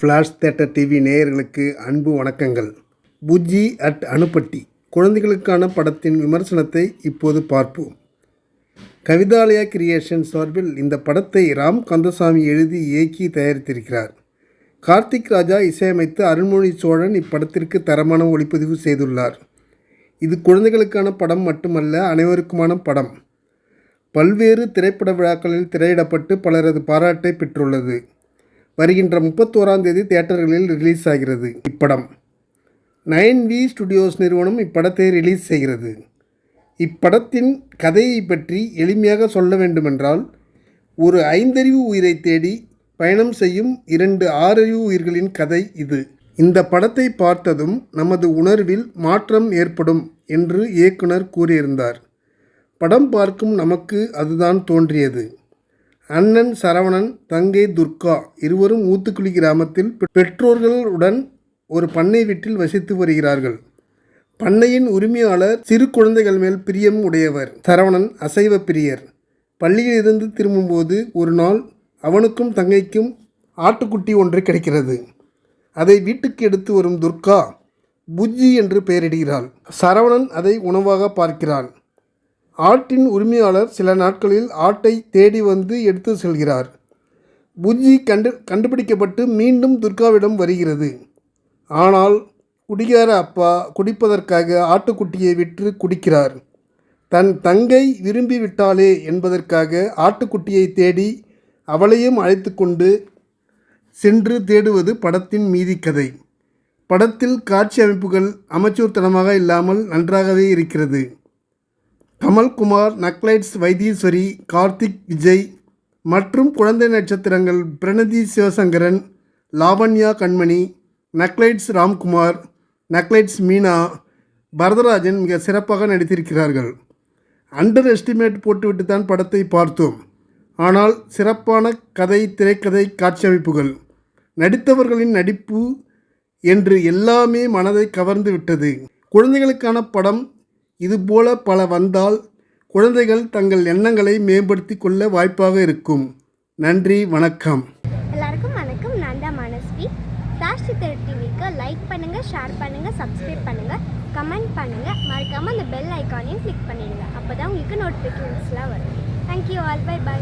Flash theatre TV நேயர்களுக்கு அன்பு வணக்கங்கள். புஜ்ஜி அட் அணுப்பட்டி. குழந்தைகளுக்கான படத்தின் விமர்சனத்தை இப்போது பார்ப்போம். கவிதாலயா கிரியேஷன் சார்பில் இந்த படத்தை ராம் கந்தசாமி எழுதி இயக்கி தயாரித்திருக்கிறார். கார்த்திக் ராஜா இசையமைத்து அருள்மொழி சோழன் இப்படத்திற்கு தரமான ஒளிப்பதிவு செய்துள்ளார். இது குழந்தைகளுக்கான படம் மட்டுமல்ல அனைவருக்குமான படம். பல்வேறு திரைப்பட விழாக்களில் திரையிடப்பட்டு பலரது பாராட்டை பெற்றுள்ளது. வருகின்ற முப்பத்தோராம் தேதி தியேட்டர்களில் ரிலீஸ் ஆகிறது. இப்படம். நைன் வி ஸ்டுடியோஸ் நிறுவனம் இப்படத்தை ரிலீஸ் செய்கிறது. இப்படத்தின் கதையை பற்றி எளிமையாக சொல்ல வேண்டுமென்றால் ஒரு ஐந்தறிவு உயிரை தேடி பயணம் செய்யும் இரண்டு ஆறறிவு உயிர்களின் கதை இது. இந்த படத்தை பார்த்ததும் நமது உணர்வில் மாற்றம் ஏற்படும் என்று இயக்குனர் கூறியிருந்தார். படம் பார்க்கும் நமக்கு அதுதான் தோன்றியது. அண்ணன் சரவணன் தங்கை துர்கா இருவரும் ஊத்துக்குளி கிராமத்தில் பெற்றோர்களுடன் ஒரு பண்ணை வீட்டில் வசித்து வருகிறார்கள். பண்ணையின் உரிமையாளர் சிறு குழந்தைகள் மேல் பிரியம் உடையவர் சரவணன் அசைவ பிரியர். பள்ளியிலிருந்து திரும்பும்போது ஒரு நாள் அவனுக்கும் தங்கைக்கும் ஆட்டுக்குட்டி ஒன்று கிடைக்கிறது. அதை வீட்டுக்கு எடுத்து வரும் துர்கா புஜ்ஜி என்று பெயரிடுகிறாள். சரவணன் அதை உணவாக பார்க்கிறான் ஆட்டின் உரிமையாளர் சில நாட்களில் ஆட்டை தேடி வந்து எடுத்து செல்கிறார். புஜ்ஜி கண்டு கண்டுபிடிக்கப்பட்டு மீண்டும் துர்காவிடம் வருகிறது. ஆனால் குடிகார அப்பா குடிப்பதற்காக ஆட்டுக்குட்டியை விற்று குடிக்கிறார். தன் தங்கை விரும்பி விட்டாளே என்பதற்காக ஆட்டுக்குட்டியை தேடி அவளையும் அழைத்து கொண்டு சென்று தேடுவது படத்தின் மீதி கதை. படத்தில் காட்சி அமைப்புகள் அமைச்சூர்த்தனமாக இல்லாமல் நன்றாகவே இருக்கிறது. கமல்குமார் நக்லைட்ஸ் வைத்தீஸ்வரி கார்த்திக் விஜய் மற்றும் குழந்தை நட்சத்திரங்கள் பிரணதி சிவசங்கரன் லாவண்யா கண்மணி நக்லைட்ஸ் ராம்குமார் நக்லைட்ஸ் மீனா பரதராஜன் மிக சிறப்பாக நடித்திருக்கிறார்கள். அண்டர் எஸ்டிமேட் போட்டுவிட்டு தான் படத்தை பார்த்தோம். ஆனால் சிறப்பான கதை திரைக்கதை காட்சியமைப்புகள் நடித்தவர்களின் நடிப்பு என்று எல்லாமே மனதை கவர்ந்து விட்டது. குழந்தைகளுக்கான படம் இதுபோல பல வந்தால் குழந்தைகள் தங்கள் எண்ணங்களை மேம்படுத்தி கொள்ள வாய்ப்பாக இருக்கும். நன்றி வணக்கம். எல்லாருக்கும் வணக்கம். நான் தான் மனஸ்வி. ஃப்ளாஷ் சித்தர் டிவிக்கு லைக் பண்ணுங்கள் ஷேர் பண்ணுங்கள் சப்ஸ்கிரைப் பண்ணுங்கள் கமெண்ட் பண்ணுங்கள் மறக்காமல் அந்த பெல் ஐக்கானையும் கிளிக் பண்ணிடுங்க. அப்போ தான் உங்களுக்கு நோட்டிஃபிகேஷன்ஸ்லாம் வரும். Thank you all by by